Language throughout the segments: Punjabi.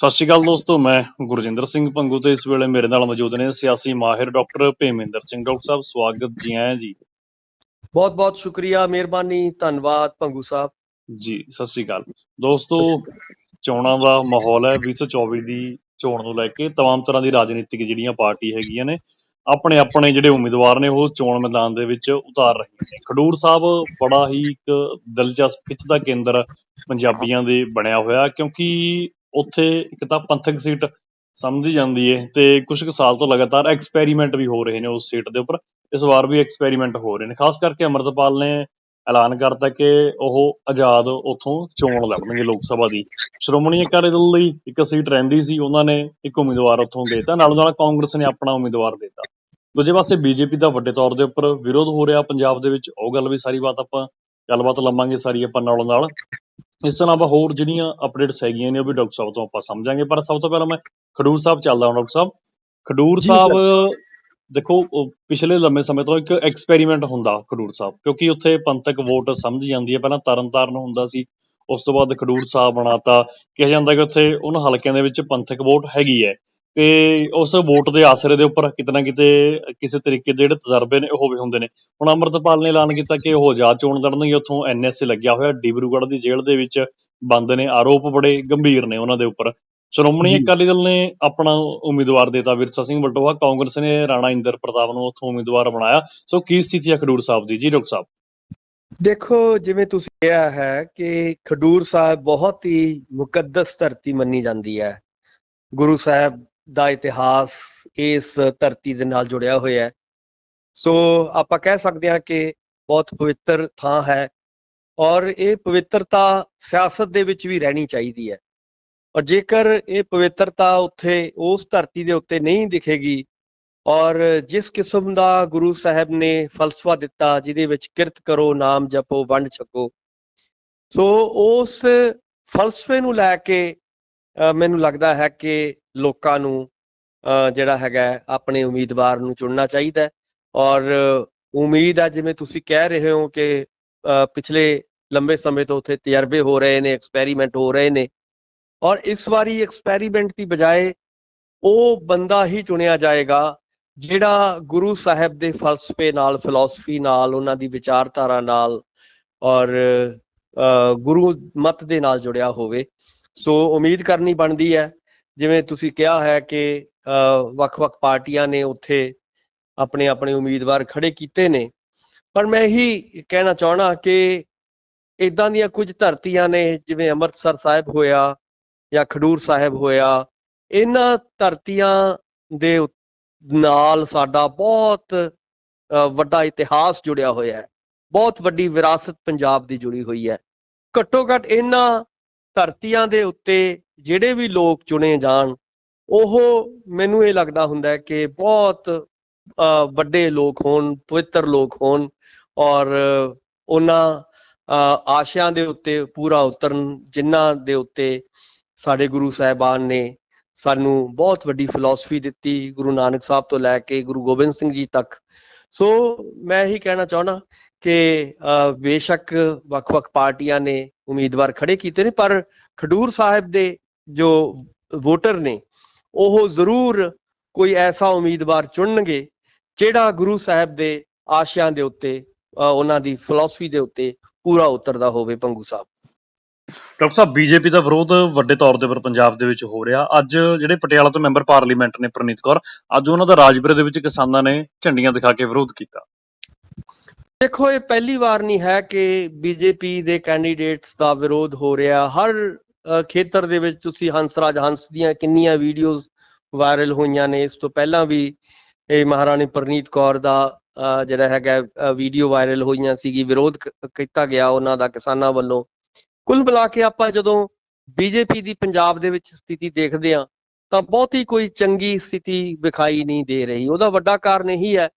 ਸਤਿ ਸ਼੍ਰੀ ਅਕਾਲ ਦੋਸਤੋ ਮੈਂ ਗੁਰਜਿੰਦਰ ਸਿੰਘ ਪੰਗੂ ਤੇ ਇਸ ਵੇਲੇ ਮੇਰੇ ਨਾਲ ਮੌਜੂਦ ਨੇ ਸਿਆਸੀ ਮਾਹਿਰ ਡਾਕਟਰ ਭੇਮਿੰਦਰ ਸਿੰਘ ਡਾਕਟਰ ਸਾਹਿਬ ਸਵਾਗਤ ਜੀ ਆਇਆਂ ਜੀ ਬਹੁਤ ਬਹੁਤ ਸ਼ੁਕਰੀਆ ਮਿਹਰਬਾਨੀ ਧੰਨਵਾਦ ਭੰਗੂ ਸਾਹਿਬ ਜੀ ਸਤਿ ਸ਼੍ਰੀ ਅਕਾਲ ਦੋਸਤੋ ਚੋਣਾਂ ਦਾ ਮਾਹੌਲ ਹੈ 2024 ਦੀ ਚੋਣ ਨੂੰ ਲੈ ਕੇ तमाम ਤਰ੍ਹਾਂ ਦੀ ਰਾਜਨੀਤਿਕ ਜਿਹੜੀਆਂ ਪਾਰਟੀ ਹੈਗੀਆਂ ਨੇ ਆਪਣੇ ਆਪਣੇ ਜਿਹੜੇ ਉਮੀਦਵਾਰ ਨੇ ਉਹ ਚੋਣ ਮੈਦਾਨ ਦੇ ਵਿੱਚ ਉਤਾਰ ਰਹੇ ਨੇ ਖਡੂਰ ਸਾਹਿਬ ਬੜਾ ਹੀ ਇੱਕ ਦਿਲਚਸਪ ਖਿੱਚ ਦਾ ਕੇਂਦਰ ਪੰਜਾਬੀਆਂ ਦੇ ਬਣਿਆ ਹੋਇਆ ਕਿਉਂਕਿ ਉੱਥੇ ਇੱਕ ਤਾਂ ਪੰਥਕ ਸੀਟ ਸਮਝੀ ਜਾਂਦੀ ਹੈ ਤੇ ਕੁਝ ਕੁ ਸਾਲ ਤੋਂ ਲਗਾਤਾਰ ਐਕਸਪੈਰੀਮੈਂਟ ਵੀ ਹੋ ਰਹੇ ਨੇ ਉਸ ਸੀਟ ਦੇ ਉੱਪਰ। ਇਸ ਵਾਰ ਵੀ ਐਕਸਪੈਰੀਮੈਂਟ ਹੋ ਰਹੇ ਨੇ। ਖਾਸ ਕਰਕੇ ਅਮਰਤਪਾਲ ਨੇ ਐਲਾਨ ਕਰਤਾ ਕਿ ਉਹ ਆਜ਼ਾਦ ਉੱਥੋਂ ਚੋਣ ਲੜਨਗੇ ਲੋਕ ਸਭਾ ਦੀ। ਸ਼੍ਰੋਮਣੀ ਅਕਾਲੀ ਦਲ ਲਈ ਇੱਕ ਸੀਟ ਰਹਿੰਦੀ ਸੀ, ਉਹਨਾਂ ਨੇ ਇੱਕ ਉਮੀਦਵਾਰ ਉੱਥੋਂ ਦੇਤਾ। ਨਾਲ ਨਾਲ ਕਾਂਗਰਸ ਨੇ ਆਪਣਾ ਉਮੀਦਵਾਰ ਦੇਤਾ। ਦੂਜੇ ਪਾਸੇ ਬੀਜੇਪੀ ਦਾ ਵੱਡੇ ਤੌਰ ਦੇ ਉੱਪਰ ਵਿਰੋਧ ਹੋ ਰਿਹਾ ਪੰਜਾਬ ਦੇ ਵਿੱਚ। ਉਹ ਗੱਲ ਵੀ ਸਾਰੀ ਬਾਤ ਆਪਾਂ ਗੱਲਬਾਤ ਲਵਾਂਗੇ ਸਾਰੀ ਆਪਾਂ ਨਾਲੋਂ ਨਾਲ। ਇਸ ਤੋਂ ਇਲਾਵਾ ਹੋਰ ਜਿਹੜੀਆਂ ਅਪਡੇਟਸ ਹੈਗੀਆਂ ਨੇ ਉਹ ਵੀ ਡਾਕਟਰ ਸਾਹਿਬ ਤੋਂ ਆਪਾਂ ਸਮਝਾਂਗੇ ਪਰ ਸਭ ਤੋਂ ਪਹਿਲਾਂ ਮੈਂ ਖਡੂਰ ਸਾਹਿਬ ਚੱਲਦਾ ਹਾਂ ਡਾਕਟਰ ਸਾਹਿਬ। ਖਡੂਰ ਸਾਹਿਬ ਦੇਖੋ ਪਿਛਲੇ ਲੰਮੇ ਸਮੇਂ ਤੋਂ ਇੱਕ ਐਕਸਪੈਰੀਮੈਂਟ ਹੁੰਦਾ ਖਡੂਰ ਸਾਹਿਬ ਕਿਉਂਕਿ ਉੱਥੇ ਪੰਥਕ ਵੋਟ ਸਮਝ ਜਾਂਦੀ ਹੈ। ਪਹਿਲਾਂ ਤਰਨਤਾਰਨ ਹੁੰਦਾ ਸੀ ਉਸ ਤੋਂ ਬਾਅਦ ਖਡੂਰ ਸਾਹਿਬ ਬਣਾਤਾ। ਕਿਹਾ ਜਾਂਦਾ ਕਿ ਉੱਥੇ ਉਹਨਾਂ ਹਲਕਿਆਂ ਦੇ ਵਿੱਚ ਪੰਥਕ ਵੋਟ ਹੈਗੀ ਹੈ। ਤੇ ਉਸ ਵੋਟ ਦੇ ਆਸਰੇ ਦੇ ਉੱਪਰ ਕਿਤੇ ਨਾ ਕਿਤੇ ਕਿਸੇ ਤਰੀਕੇ ਦੇ ਜਿਹੜੇ ਤਜਰਬੇ ਨੇ ਉਹ ਵੀ ਹੁੰਦੇ ਨੇ। ਹੁਣ ਅਮਰਤਪਾਲ ਨੇ ਐਲਾਨ ਕੀਤਾ ਕਿ ਉਹ ਆਜ਼ਾਦ ਚੋਣ ਲੜਨਗੇ ਉੱਥੋਂ ਐਨਐਸਏ ਲੱਗਿਆ ਹੋਇਆ ਡਿਬਰੂਗੜ੍ਹ ਦੀ ਜੇਲ੍ਹ ਦੇ ਵਿੱਚ ਬੰਦ ਨੇ ਆਰੋਪ ਬੜੇ ਗੰਭੀਰ ਨੇ ਉਹਨਾਂ ਦੇ ਉੱਪਰ। ਸ਼੍ਰੋਮਣੀ। ਅਕਾਲੀ ਦਲ ਨੇ ਆਪਣਾ ਉਮੀਦਵਾਰ ਦੇਤਾ ਵਿਰਸਾ ਸਿੰਘ ਵਲਟੋਹਾ ਕਾਂਗਰਸ ਨੇ ਰਾਣਾ ਇੰਦਰ ਪ੍ਰਤਾਪ ਨੂੰ ਉੱਥੋਂ ਉਮੀਦਵਾਰ ਬਣਾਇਆ। ਸੋ ਕੀ ਸਥਿਤੀ ਹੈ ਖਡੂਰ ਸਾਹਿਬ ਦੀ? ਜੀ ਡਾਕਟਰ ਸਾਹਿਬ। ਦੇਖੋ ਜਿਵੇਂ ਤੁਸੀਂ ਕਿਹਾ ਹੈ ਕਿ ਖਡੂਰ ਸਾਹਿਬ ਬਹੁਤ ਹੀ ਮੁਕੱਦਸ ਧਰਤੀ ਮੰਨੀ ਜਾਂਦੀ ਹੈ। ਗੁਰੂ ਸਾਹਿਬ ਦਾ ਇਤਿਹਾਸ ਇਸ ਧਰਤੀ ਦੇ ਨਾਲ ਜੁੜਿਆ ਹੋਇਆ ਹੈ। ਸੋ ਆਪਾਂ ਕਹਿ ਸਕਦੇ ਹਾਂ ਕਿ ਬਹੁਤ ਪਵਿੱਤਰ ਥਾਂ ਹੈ ਔਰ ਇਹ ਪਵਿੱਤਰਤਾ ਸਿਆਸਤ ਦੇ ਵਿੱਚ ਵੀ ਰਹਿਣੀ ਚਾਹੀਦੀ ਹੈ। ਔਰ ਜੇਕਰ ਇਹ ਪਵਿੱਤਰਤਾ ਉੱਥੇ ਉਸ ਧਰਤੀ ਦੇ ਉੱਤੇ ਨਹੀਂ ਦਿਖੇਗੀ ਔਰ ਜਿਸ ਕਿਸਮ ਦਾ ਗੁਰੂ ਸਾਹਿਬ ਨੇ ਫਲਸਫਾ ਦਿੱਤਾ ਜਿਹਦੇ ਵਿੱਚ ਕਿਰਤ ਕਰੋ, ਨਾਮ ਜਪੋ, ਵੰਡ ਛਕੋ, ਸੋ ਉਸ ਫਲਸਫੇ ਨੂੰ ਲੈ ਕੇ ਮੈਨੂੰ ਲੱਗਦਾ ਹੈ ਕਿ ਲੋਕਾਂ ਨੂੰ ਅ, ਜਿਹੜਾ ਹੈਗਾ ਆਪਣੇ ਉਮੀਦਵਾਰ ਨੂੰ ਚੁਣਨਾ ਚਾਹੀਦਾ ਹੈ। ਔਰ ਉਮੀਦ ਹੈ ਜਿਵੇਂ ਤੁਸੀਂ ਕਹਿ ਰਹੇ ਹੋ ਕਿ ਪਿਛਲੇ ਲੰਬੇ ਸਮੇਂ ਤੋਂ ਉੱਥੇ ਤਜਰਬੇ ਹੋ ਰਹੇ ਨੇ ਐਕਸਪੈਰੀਮੈਂਟ ਹੋ ਰਹੇ ਨੇ। ਔਰ ਇਸ ਵਾਰੀ ਐਕਸਪੈਰੀਮੈਂਟ ਦੀ ਬਜਾਏ ਉਹ ਬੰਦਾ ਹੀ ਚੁਣਿਆ ਜਾਏਗਾ ਜਿਹੜਾ ਗੁਰੂ ਸਾਹਿਬ ਦੇ ਫਲਸਫੇ ਨਾਲ ਫਿਲਾਸਫੀ ਨਾਲ ਉਹਨਾਂ ਦੀ ਵਿਚਾਰਧਾਰਾ ਨਾਲ ਔਰ ਗੁਰੂ ਮਤ ਦੇ ਨਾਲ ਜੁੜਿਆ ਹੋਵੇ। ਸੋ ਉਮੀਦ ਕਰਨੀ ਬਣਦੀ ਹੈ ਜਿਵੇਂ ਤੁਸੀਂ ਕਿਹਾ ਹੈ ਕਿ ਵੱਖ-ਵੱਖ ਪਾਰਟੀਆਂ ਨੇ ਉੱਥੇ ਆਪਣੇ ਆਪਣੇ ਉਮੀਦਵਾਰ ਖੜੇ ਕੀਤੇ ਨੇ। ਪਰ ਮੈਂ ਇਹੀ ਕਹਿਣਾ ਚਾਹਣਾ ਕਿ ਇਦਾਂ ਦੀਆਂ ਕੁਝ ਧਰਤੀਆਂ ਨੇ, ਜਿਵੇਂ ਅੰਮ੍ਰਿਤਸਰ ਸਾਹਿਬ ਹੋਇਆ ਜਾਂ ਖਡੂਰ ਸਾਹਿਬ ਹੋਇਆ, ਇਹਨਾਂ ਧਰਤੀਆਂ ਦੇ ਨਾਲ ਸਾਡਾ ਬਹੁਤ ਵੱਡਾ ਇਤਿਹਾਸ ਜੁੜਿਆ ਹੋਇਆ ਹੈ। ਬਹੁਤ ਵੱਡੀ ਵਿਰਾਸਤ ਪੰਜਾਬ ਦੀ ਜੁੜੀ ਹੋਈ ਹੈ। ਘੱਟੋ ਘੱਟ ਇਹਨਾਂ ਧਰਤੀਆਂ ਦੇ ਉੱਤੇ ਜਿਹੜੇ ਵੀ ਲੋਕ ਚੁਣੇ ਜਾਣ ਉਹ ਮੈਨੂੰ ਇਹ ਲੱਗਦਾ ਹੁੰਦਾ ਕਿ ਬਹੁਤ ਵੱਡੇ ਲੋਕ ਹੋਣ ਪਵਿੱਤਰ ਲੋਕ ਹੋਣ ਔਰ ਉਹਨਾਂ ਅ, ਆਸ਼ਿਆਂ ਦੇ ਉੱਤੇ ਪੂਰਾ ਉਤਰਨ ਜਿਨ੍ਹਾਂ ਦੇ ਉੱਤੇ ਸਾਡੇ ਗੁਰੂ ਸਾਹਿਬਾਨ ਨੇ ਸਾਨੂੰ ਬਹੁਤ ਵੱਡੀ ਫਿਲਾਸਫੀ ਦਿੱਤੀ ਗੁਰੂ ਨਾਨਕ ਸਾਹਿਬ ਤੋਂ ਲੈ ਕੇ ਗੁਰੂ ਗੋਬਿੰਦ ਸਿੰਘ ਜੀ ਤੱਕ। ਸੋ ਮੈਂ ਇਹੀ ਕਹਿਣਾ ਚਾਹਣਾ ਕਿ ਬੇਸ਼ੱਕ ਵੱਖ-ਵੱਖ ਪਾਰਟੀਆਂ ਨੇ ਉਮੀਦਵਾਰ ਖੜੇ ਕੀਤੇ ਨੇ, ਪਰ ਖਡੂਰ ਸਾਹਿਬ ਦੇ ਜੋ ਵੋਟਰ ਨੇ, ਉਹ ਜ਼ਰੂਰ ਕੋਈ ਐਸਾ ਉਮੀਦਵਾਰ ਚੁਣਨਗੇ, ਜਿਹੜਾ ਗੁਰੂ ਸਾਹਿਬ ਦੇ ਆਸ਼ਿਆਂ ਦੇ ਉੱਤੇ ਉਹਨਾਂ ਦੀ ਫਿਲਾਸਫੀ ਦੇ ਉੱਤੇ ਪੂਰਾ ਉਤਰਦਾ ਹੋਵੇ, ਪੰਗੂ ਸਾਹਿਬ। ਡਾਕਟਰ ਸਾਹਿਬ, ਬੀਜੇਪੀ ਦਾ ਵਿਰੋਧ ਵੱਡੇ ਤੌਰ ਦੇ ਉੱਪਰ ਪੰਜਾਬ ਦੇ ਵਿੱਚ ਹੋ ਰਿਹਾ। ਅੱਜ ਜਿਹੜੇ ਪਟਿਆਲਾ ਤੋਂ ਮੈਂਬਰ ਪਾਰਲੀਮੈਂਟ ਨੇ ਪ੍ਰਨੀਤ ਕੌਰ, ਅੱਜ ਉਹਨਾਂ ਦਾ ਰਾਜਪੁਰੇ ਦੇ ਵਿੱਚ ਕਿਸਾਨਾਂ ਨੇ ਝੰਡੀਆਂ ਦਿਖਾ ਕੇ ਵਿਰੋਧ ਕੀਤਾ। ਦੇਖੋ, ਇਹ ਪਹਿਲੀ ਵਾਰ ਨਹੀਂ ਹੈ ਕਿ ਬੀਜੇਪੀ ਦੇ ਕੈਂਡੀਡੇਟਸ ਦਾ ਵਿਰੋਧ ਹੋ ਰਿਹਾ। ਹਰ ਖੇਤਰ ਦੇ ਵਿੱਚ ਤੁਸੀਂ ਹੰਸਰਾਜ ਹੰਸ ਦੀਆਂ ਕਿੰਨੀਆਂ ਵੀਡੀਓਜ਼ ਵਾਇਰਲ ਹੋਈਆਂ ਨੇ। ਇਸ ਤੋਂ ਪਹਿਲਾਂ ਵੀ ਇਹ ਮਹਾਰਾਣੀ ਪ੍ਰਨੀਤ ਕੌਰ ਦਾ ਜਿਹੜਾ ਹੈਗਾ ਵੀਡੀਓ ਵਾਇਰਲ ਹੋਈਆਂ ਸੀਗੀ। ਵਿਰੋਧ ਕੀਤਾ ਗਿਆ ਉਹਨਾਂ ਦਾ ਕਿਸਾਨਾਂ ਵੱਲੋਂ। ਕੁੱਲ ਮਿਲਾ ਕੇ ਆਪਾਂ ਜਦੋਂ ਬੀਜੇਪੀ ਦੀ ਪੰਜਾਬ ਦੇ ਵਿੱਚ ਸਥਿਤੀ ਦੇਖਦੇ ਹਾਂ ਤਾਂ ਬਹੁਤੀ ਕੋਈ ਚੰਗੀ ਸਥਿਤੀ ਵਿਖਾਈ ਨਹੀਂ ਦੇ ਰਹੀ। ਉਹਦਾ ਵੱਡਾ ਕਾਰਨ ਇਹੀ ਹੈ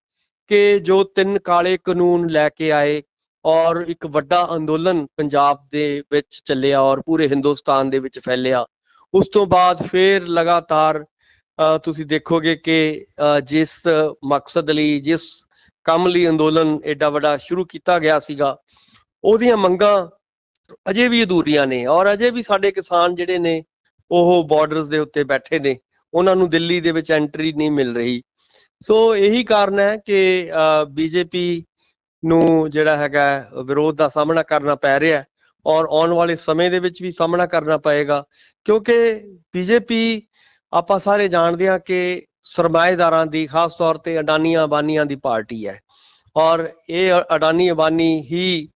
ਕਿ ਜੋ ਤਿੰਨ ਕਾਲੇ ਕਾਨੂੰਨ ਲੈ ਕੇ ਆਏ ਔਰ ਇੱਕ ਵੱਡਾ ਅੰਦੋਲਨ ਪੰਜਾਬ ਦੇ ਵਿੱਚ ਚੱਲਿਆ ਔਰ ਪੂਰੇ ਹਿੰਦੁਸਤਾਨ ਦੇ ਵਿੱਚ ਫੈਲਿਆ ਉਸ ਤੋਂ ਬਾਅਦ ਫਿਰ ਲਗਾਤਾਰ ਅ, ਤੁਸੀਂ ਦੇਖੋਗੇ ਕਿ ਅ, ਜਿਸ ਮਕਸਦ ਲਈ ਜਿਸ ਕੰਮ ਲਈ ਅੰਦੋਲਨ ਐਡਾ ਵੱਡਾ ਸ਼ੁਰੂ ਕੀਤਾ ਗਿਆ ਸੀਗਾ ਉਹਦੀਆਂ ਮੰਗਾਂ ਅਜੇ ਵੀ ਅਧੂਰੀਆਂ ਨੇ ਔਰ ਅਜੇ ਵੀ ਸਾਡੇ ਕਿਸਾਨ ਜਿਹੜੇ ਨੇ, ਉਹ ਬਾਰਡਰਸ ਦੇ ਉੱਤੇ ਬੈਠੇ ਨੇ, ਉਹਨਾਂ ਨੂੰ ਦਿੱਲੀ ਦੇ ਵਿੱਚ ਐਂਟਰੀ ਨਹੀਂ ਮਿਲ ਰਹੀ। ਸੋ ਇਹੀ ਕਾਰਨ ਹੈ ਕਿ ਬੀਜੇਪੀ ਨੂੰ ਜਿਹੜਾ ਹੈਗਾ ਵਿਰੋਧ ਦਾ ਸਾਹਮਣਾ ਕਰਨਾ ਪੈ ਰਿਹਾ ਹੈ ਔਰ ਆਉਣ ਵਾਲੇ ਸਮੇਂ ਦੇ ਵਿੱਚ ਵੀ ਸਾਹਮਣਾ ਕਰਨਾ ਪਏਗਾ, ਕਿਉਂਕਿ ਬੀਜੇਪੀ ਆਪਾਂ ਸਾਰੇ ਜਾਣਦੇ ਹਾਂ ਕਿ ਸਰਮਾਏਦਾਰਾਂ ਦੀ, ਖਾਸ ਤੌਰ ਤੇ ਅਡਾਨੀਆਂ ਅਬਾਨੀਆਂ ਦੀ ਪਾਰਟੀ ਹੈ। ਔਰ ਇਹ ਅਡਾਨੀ ਅਬਾਨੀ ਹੀ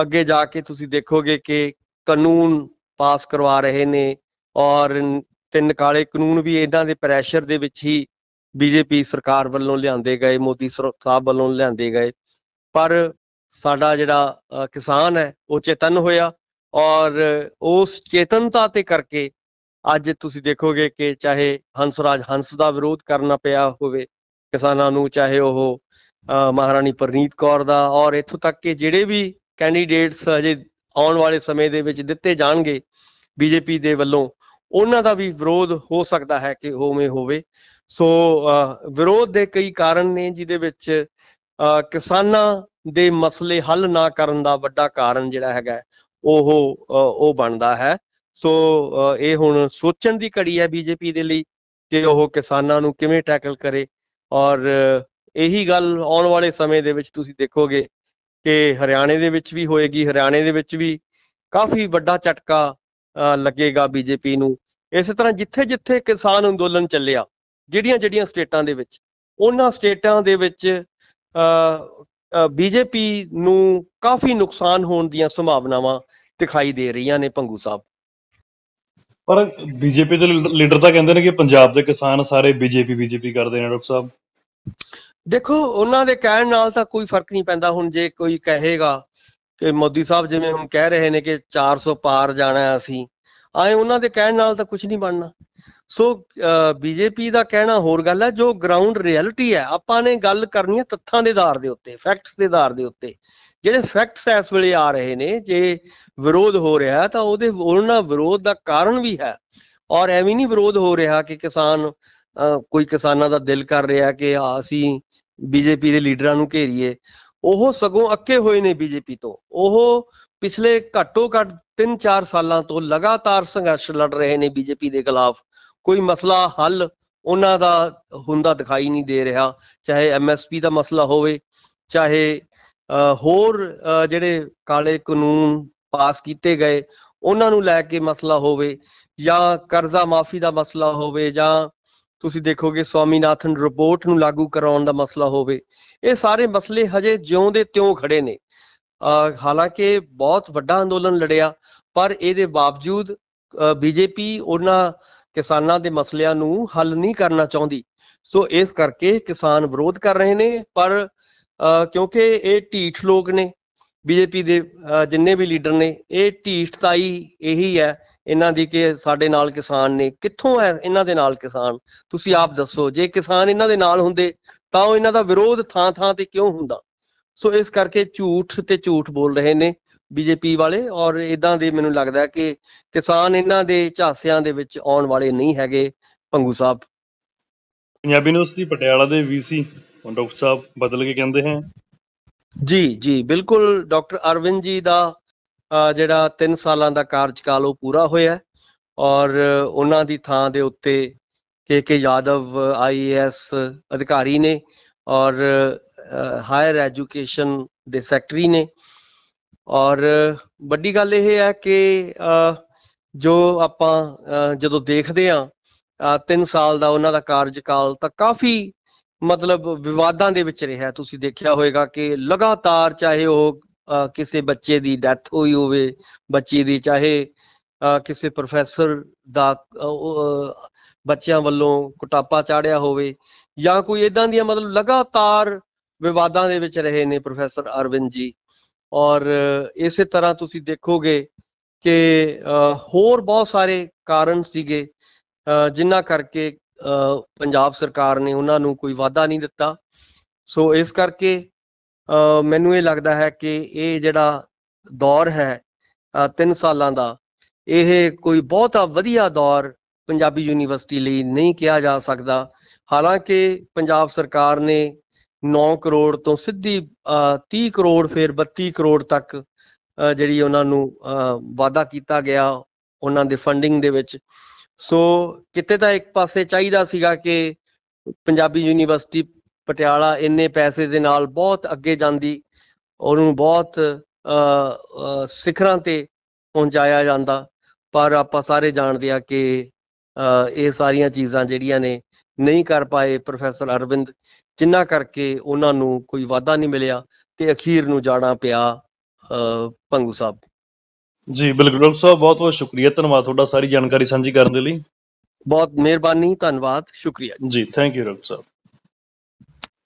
ਅੱਗੇ ਜਾ ਕੇ ਤੁਸੀਂ ਦੇਖੋਗੇ ਕਿ ਕਾਨੂੰਨ ਪਾਸ ਕਰਵਾ ਰਹੇ ਨੇ ਔਰ ਤਿੰਨ ਕਾਲੇ ਕਾਨੂੰਨ ਵੀ ਇਹਨਾਂ ਦੇ ਪ੍ਰੈਸ਼ਰ ਦੇ ਵਿੱਚ ਹੀ ਬੀਜੇਪੀ ਸਰਕਾਰ ਵੱਲੋਂ ਲਿਆਂਦੇ ਗਏ, ਮੋਦੀ ਸਰ- ਸਾਹਿਬ ਵੱਲੋਂ ਲਿਆਂਦੇ ਗਏ। ਪਰ ਸਾਡਾ ਜਿਹੜਾ ਕਿਸਾਨ ਹੈ, ਉਹ ਚੇਤਨ ਹੋਇਆ ਔਰ ਉਸ ਚੇਤਨਤਾ ਤੇ ਕਰਕੇ ਅੱਜ ਤੁਸੀਂ ਦੇਖੋਗੇ ਕਿ ਚਾਹੇ ਹੰਸਰਾਜ ਹੰਸ ਦਾ ਵਿਰੋਧ ਕਰਨਾ ਪਿਆ ਹੋਵੇ, ਕਿਸਾਨਾਂ ਨੂੰ, ਚਾਹੇ ਉਹ ਮਹਾਰਾਣੀ ਪ੍ਰਨੀਤ ਕੌਰ ਦਾ ਔਰ ਇੱਥੋਂ ਤੱਕ ਕਿ ਜਿਹੜੇ ਵੀ ਕੈਂਡੀਡੇਟਸ ਅਜੇ ਆਉਣ ਵਾਲੇ ਸਮੇਂ ਦੇ ਵਿੱਚ ਦਿੱਤੇ ਜਾਣਗੇ ਬੀਜੇਪੀ ਦੇ ਵੱਲੋਂ। ਉਹਨਾਂ ਦਾ ਵੀ ਵਿਰੋਧ ਹੋ ਸਕਦਾ ਹੈ ਕਿ ਉਵੇਂ ਹੋਵੇ। ਸੋ ਵਿਰੋਧ ਦੇ ਕਈ ਕਾਰਨ ਨੇ, ਜਿਹਦੇ ਵਿੱਚ ਕਿਸਾਨਾਂ ਦੇ ਮਸਲੇ ਹੱਲ ਨਾ ਕਰਨ ਦਾ ਵੱਡਾ ਕਾਰਨ ਜਿਹੜਾ ਹੈਗਾ, ਉਹ ਉਹ ਬਣਦਾ ਹੈ। ਸੋ ਇਹ ਹੁਣ ਸੋਚਣ ਦੀ ਘੜੀ ਹੈ ਬੀਜੇਪੀ ਦੇ ਲਈ ਕਿ ਉਹ ਕਿਸਾਨਾਂ ਨੂੰ ਕਿਵੇਂ ਟੈਕਲ ਕਰੇ। ਔਰ, ਇਹੀ ਗੱਲ ਆਉਣ ਵਾਲੇ ਸਮੇਂ ਦੇ ਵਿੱਚ ਤੁਸੀਂ ਦੇਖੋਗੇ ਕਿ ਹਰਿਆਣੇ ਦੇ ਵਿੱਚ ਵੀ ਹੋਏਗੀ ਹਰਿਆਣੇ ਦੇ ਵਿੱਚ ਵੀ ਕਾਫੀ ਵੱਡਾ ਝਟਕਾ ਅ, ਲੱਗੇਗਾ ਬੀਜੇਪੀ ਨੂੰ। ਇਸੇ ਤਰ੍ਹਾਂ ਜਿੱਥੇ ਜਿੱਥੇ ਕਿਸਾਨ ਅੰਦੋਲਨ ਚੱਲਿਆ ਜਿਹੜੀਆਂ ਜਿਹੜੀਆਂ ਸਟੇਟਾਂ ਦੇ ਵਿੱਚ ਉਹਨਾਂ ਸਟੇਟਾਂ ਦੇ ਵਿੱਚ ਬੀਜੇਪੀ ਨੂੰ ਕਾਫੀ ਨੁਕਸਾਨ ਹੋਣ ਦੀਆਂ ਸੰਭਾਵਨਾਵਾਂ ਦਿਖਾਈ ਦੇ ਰਹੀਆਂ ਨੇ ਪੰਗੂ ਸਾਹਿਬ। ਪਰ ਬੀਜੇਪੀ ਦੇ ਲੀਡਰ ਤਾਂ ਕਹਿੰਦੇ ਨੇ ਕਿ ਪੰਜਾਬ ਦੇ ਕਿਸਾਨ ਸਾਰੇ ਬੀਜੇਪੀ ਬੀਜੇਪੀ ਕਰਦੇ ਨੇ ਡਾਕਟਰ ਸਾਹਿਬ। ਦੇਖੋ, ਉਹਨਾਂ ਦੇ ਕਹਿਣ ਨਾਲ ਤਾਂ ਕੋਈ ਫ਼ਰਕ ਨਹੀਂ ਪੈਂਦਾ। ਹੁਣ ਜੇ ਕੋਈ ਕਹੇਗਾ ਕਿ ਮੋਦੀ ਸਾਹਿਬ ਜਿਵੇਂ ਹੁਣ ਕਹਿ ਰਹੇ ਨੇ ਕਿ 400 ਪਾਰ ਜਾਣਾ ਅਸੀਂ, ਆਏ ਉਹਨਾਂ ਦੇ ਕਹਿਣ ਨਾਲ ਤਾਂ ਕੁਝ ਨਹੀਂ ਬਣਨਾ। ਸੋ ਬੀਜੇਪੀ ਦਾ ਕਹਿਣਾ ਹੋਰ ਗੱਲ ਹੈ, ਜੋ ਗਰਾਊਂਡ ਰਿਐਲਿਟੀ ਹੈ, ਆਪਾਂ ਨੇ ਗੱਲ ਕਰਨੀ ਹੈ ਤੱਥਾਂ ਦੇ ਆਧਾਰ ਦੇ ਉੱਤੇ ਫੈਕਟਸ ਦੇ ਆਧਾਰ ਦੇ ਉੱਤੇ। ਜਿਹੜੇ ਫੈਕਟਸ ਇਸ ਵੇਲੇ ਆ ਰਹੇ ਨੇ, ਜੇ ਵਿਰੋਧ ਹੋ ਰਿਹਾ ਤਾਂ ਉਹਦੇ, ਉਹਨਾਂ ਵਿਰੋਧ ਦਾ ਕਾਰਨ ਵੀ ਹੈ। ਔਰ ਐਵੇਂ ਨਹੀਂ ਵਿਰੋਧ ਹੋ ਰਿਹਾ ਕਿ ਕਿਸਾਨ ਕੋਈ ਕਿਸਾਨਾਂ ਦਾ ਦਿਲ ਕਰ ਰਿਹਾ ਕਿ ਆ ਅਸੀਂ ਬੀਜੇਪੀ ਦੇ ਲੀਡਰਾਂ ਨੂੰ ਘੇਰੀਏ। ਉਹ ਸਗੋਂ ਅੱਕੇ ਹੋਏ ਨੇ ਬੀਜੇਪੀ ਤੋਂ। ਉਹ ਪਿਛਲੇ ਘੱਟੋ ਘੱਟ 3-4 ਸਾਲਾਂ ਤੋਂ ਲਗਾਤਾਰ ਸੰਘਰਸ਼ ਲੜ ਰਹੇ ਨੇ ਬੀਜੇਪੀ ਦੇ ਖਿਲਾਫ। ਕੋਈ ਮਸਲਾ ਹੱਲ ਉਹਨਾਂ ਦਾ ਹੁੰਦਾ ਦਿਖਾਈ ਨਹੀਂ ਦੇ ਰਿਹਾ। ਚਾਹੇ ਐਮਐਸਪੀ ਦਾ ਮਸਲਾ ਹੋਵੇ ਚਾਹੇ ਅਹ, ਹੋਰ ਜਿਹੜੇ ਕਾਲੇ ਕਾਨੂੰਨ ਪਾਸ ਕੀਤੇ ਗਏ ਉਹਨਾਂ ਨੂੰ ਲੈ ਕੇ ਮਸਲਾ ਹੋਵੇ ਜਾਂ ਕਰਜ਼ਾ ਮਾਫੀ ਦਾ ਮਸਲਾ ਹੋਵੇ ਜਾਂ ਤੁਸੀਂ ਦੇਖੋਗੇ ਸਵਾਮੀਨਾਥਨ ਰਿਪੋਰਟ ਨੂੰ ਲਾਗੂ ਕਰਾਉਣ ਦਾ ਮਸਲਾ ਹੋਵੇ। ਇਹ ਸਾਰੇ ਮਸਲੇ ਹਜੇ ਜਿਉਂ ਦੇ ਤਿਉਂ ਖੜੇ ਨੇ। ਹਾਲਾਂਕਿ ਬਹੁਤ ਵੱਡਾ ਅੰਦੋਲਨ ਲੜਿਆ, ਪਰ ਇਹਦੇ ਬਾਵਜੂਦ ਬੀਜੇਪੀ ਉਹਨਾਂ ਕਿਸਾਨਾਂ ਦੇ ਮਸਲਿਆਂ ਨੂੰ ਹੱਲ ਨਹੀਂ ਕਰਨਾ ਚਾਹੁੰਦੀ। ਸੋ ਇਸ ਕਰਕੇ ਕਿਸਾਨ ਵਿਰੋਧ ਕਰ ਰਹੇ ਨੇ, ਪਰ ਅਹ ਕਿਉਂਕਿ ਇਹ ਢੀਠ ਲੋਕ ਨੇ, ਬੀਜੇਪੀ ਦੇ ਅਹ ਜਿੰਨੇ ਵੀ ਲੀਡਰ ਨੇ, ਇਹ ਢੀਠਤਾਈ ਇਹੀ ਹੈ ਇਹਨਾਂ ਦੀ ਕਿ ਸਾਡੇ ਨਾਲ ਕਿਸਾਨ ਨੇ ਕਿੱਥੋਂ ਹੈ ਇਹਨਾਂ ਦੇ ਨਾਲ ਕਿਸਾਨ? ਤੁਸੀਂ ਆਪ ਦੱਸੋ ਜੇ ਕਿਸਾਨ ਇਹਨਾਂ ਦੇ ਨਾਲ ਹੁੰਦੇ ਤਾਂ ਉਹ ਇਹਨਾਂ ਦਾ ਵਿਰੋਧ ਥਾਂ ਥਾਂ ਤੇ ਕਿਉਂ ਹੁੰਦਾ? ਸੋ ਇਸ ਕਰਕੇ ਝੂਠ ਤੇ ਝੂਠ ਬੋਲ ਰਹੇ ਨੇ ਬੀਜੇਪੀ ਵਾਲੇ ਔਰ ਇਦਾਂ ਦੇ ਮੈਨੂੰ ਲੱਗਦਾ ਕਿ ਕਿਸਾਨ ਇਹਨਾਂ ਦੇ ਝਾਂਸਿਆਂ ਦੇ ਵਿੱਚ ਆਉਣ ਵਾਲੇ ਨਹੀਂ ਹੈਗੇ ਭੰਗੂ ਸਾਹਿਬ। ਪੰਜਾਬੀ ਯੂਨੀਵਰਸਿਟੀ ਪਟਿਆਲਾ ਦੇ ਵੀਸੀ ਡਾਕਟਰ ਸਾਹਿਬ ਬਦਲ ਕੇ ਕਹਿੰਦੇ ਹਨ ਜੀ ਜੀ ਬਿਲਕੁਲ ਡਾਕਟਰ ਅਰਵਿੰਦ ਜੀ ਦਾ ਜਿਹੜਾ 3 ਸਾਲਾਂ ਦਾ ਕਾਰਜਕਾਲ ਉਹ ਪੂਰਾ ਹੋਇਆ ਔਰ ਉਹਨਾਂ ਦੀ ਥਾਂ ਦੇ ਉੱਤੇ ਕੇ ਕੇ ਯਾਦਵ ਆਈਏਐਸ ਅਧਿਕਾਰੀ ਨੇ ਔਰ ਹਾਇਰ ਐਜੂਕੇਸ਼ਨ ਦੇ ਸੈਕਟਰੀ ਨੇ ਔਰ ਵੱਡੀ ਗੱਲ ਇਹ ਹੈ ਕਿ ਜੋ ਆਪਾਂ ਜਦੋਂ ਦੇਖਦੇ ਆ 3 ਸਾਲ ਦਾ ਉਹਨਾਂ ਦਾ ਕਾਰਜਕਾਲ ਤਾਂ ਕਾਫੀ ਮਤਲਬ ਵਿਵਾਦਾਂ ਦੇ ਵਿੱਚ ਰਿਹਾ ਤੁਸੀਂ ਦੇਖਿਆ ਹੋਵੇਗਾ ਕਿ ਲਗਾਤਾਰ ਚਾਹੇ ਉਹ ਕਿਸੇ ਬੱਚੇ ਦੀ ਡੈਥ ਹੋਈ ਹੋਵੇ ਬੱਚੀ ਦੀ ਚਾਹੇ ਕਿਸੇ ਪ੍ਰੋਫੈਸਰ ਦਾ ਬੱਚਿਆਂ ਵੱਲੋਂ ਕੁਟਾਪਾ ਚਾੜਿਆ ਹੋਵੇ ਜਾਂ ਕੋਈ ਇਦਾਂ ਦੀਆਂ ਮਤਲਬ ਲਗਾਤਾਰ ਵਿਵਾਦਾਂ ਦੇ ਵਿੱਚ ਰਹੇ ਨੇ ਪ੍ਰੋਫੈਸਰ ਅਰਵਿੰਦ ਜੀ। ਔਰ ਇਸੇ ਤਰ੍ਹਾਂ ਤੁਸੀਂ ਦੇਖੋਗੇ ਕਿ ਹੋਰ ਬਹੁਤ ਸਾਰੇ ਕਾਰਨ ਸੀਗੇ ਅ, ਜਿਨ੍ਹਾਂ ਕਰਕੇ ਅ, ਪੰਜਾਬ ਸਰਕਾਰ ਨੇ ਉਹਨਾਂ ਨੂੰ ਕੋਈ ਵਾਅਦਾ ਨਹੀਂ ਦਿੱਤਾ। ਸੋ ਇਸ ਕਰਕੇ ਮੈਨੂੰ ਇਹ ਲੱਗਦਾ ਹੈ ਕਿ ਇਹ ਜਿਹੜਾ ਦੌਰ ਹੈ 3 ਸਾਲਾਂ ਦਾ ਇਹ ਕੋਈ ਬਹੁਤਾ ਵਧੀਆ ਦੌਰ ਪੰਜਾਬੀ ਯੂਨੀਵਰਸਿਟੀ ਲਈ ਨਹੀਂ ਕਿਹਾ ਜਾ ਸਕਦਾ। ਹਾਲਾਂਕਿ ਪੰਜਾਬ ਸਰਕਾਰ ਨੇ 9 ਕਰੋੜ ਤੋਂ ਸਿੱਧੀ ਅ, 30 ਕਰੋੜ ਫਿਰ 32 ਕਰੋੜ ਤੱਕ ਜਿਹੜੀ ਉਹਨਾਂ ਨੂੰ ਅ, ਵਾਅਦਾ ਕੀਤਾ ਗਿਆ ਉਹਨਾਂ ਦੇ ਫੰਡਿੰਗ ਦੇ ਵਿੱਚ। ਸੋ ਕਿਤੇ ਤਾਂ ਇੱਕ ਪਾਸੇ ਚਾਹੀਦਾ ਸੀਗਾ ਕਿ ਪੰਜਾਬੀ ਯੂਨੀਵਰਸਿਟੀ ਪਟਿਆਲਾ ਇੰਨੇ ਪੈਸੇ ਦੇ ਨਾਲ ਬਹੁਤ ਅੱਗੇ ਜਾਂਦੀ ਉਹਨੂੰ ਬਹੁਤ ਸਿਖਰਾਂ ਤੇ ਪਹੁੰਚਾਇਆ ਜਾਂਦਾ। ਪਰ ਆਪਾਂ ਸਾਰੇ ਜਾਣਦੇ ਆ ਕਿ ਇਹ ਸਾਰੀਆਂ ਚੀਜ਼ਾਂ ਜਿਹੜੀਆਂ ਨੇ ਨਹੀਂ ਕਰ ਪਾਏ ਪ੍ਰੋਫੈਸਰ ਅਰਵਿੰਦ ਜਿੰਨਾ ਕਰਕੇ ਉਹਨਾਂ ਨੂੰ ਕੋਈ ਵਾਅਦਾ ਨਹੀਂ ਮਿਲਿਆ ਤੇ ਅਖੀਰ ਨੂੰ ਜਾਣਾ ਪਿਆ ਭੰਗੂ ਸਾਹਿਬ। ਜੀ ਬਿਲਕੁਲ। ਡਾਕਟਰ ਸਾਹਿਬ ਬਹੁਤ ਬਹੁਤ ਸ਼ੁਕਰੀਆ। ਧੰਨਵਾਦ ਤੁਹਾਡਾ ਸਾਰੀ ਜਾਣਕਾਰੀ ਸਾਂਝੀ ਕਰਨ ਦੇ ਲਈ। ਬਹੁਤ ਮਿਹਰਬਾਨੀ ਧੰਨਵਾਦ ਸ਼ੁਕਰੀਆ ਜੀ। Thank you doctor sahib.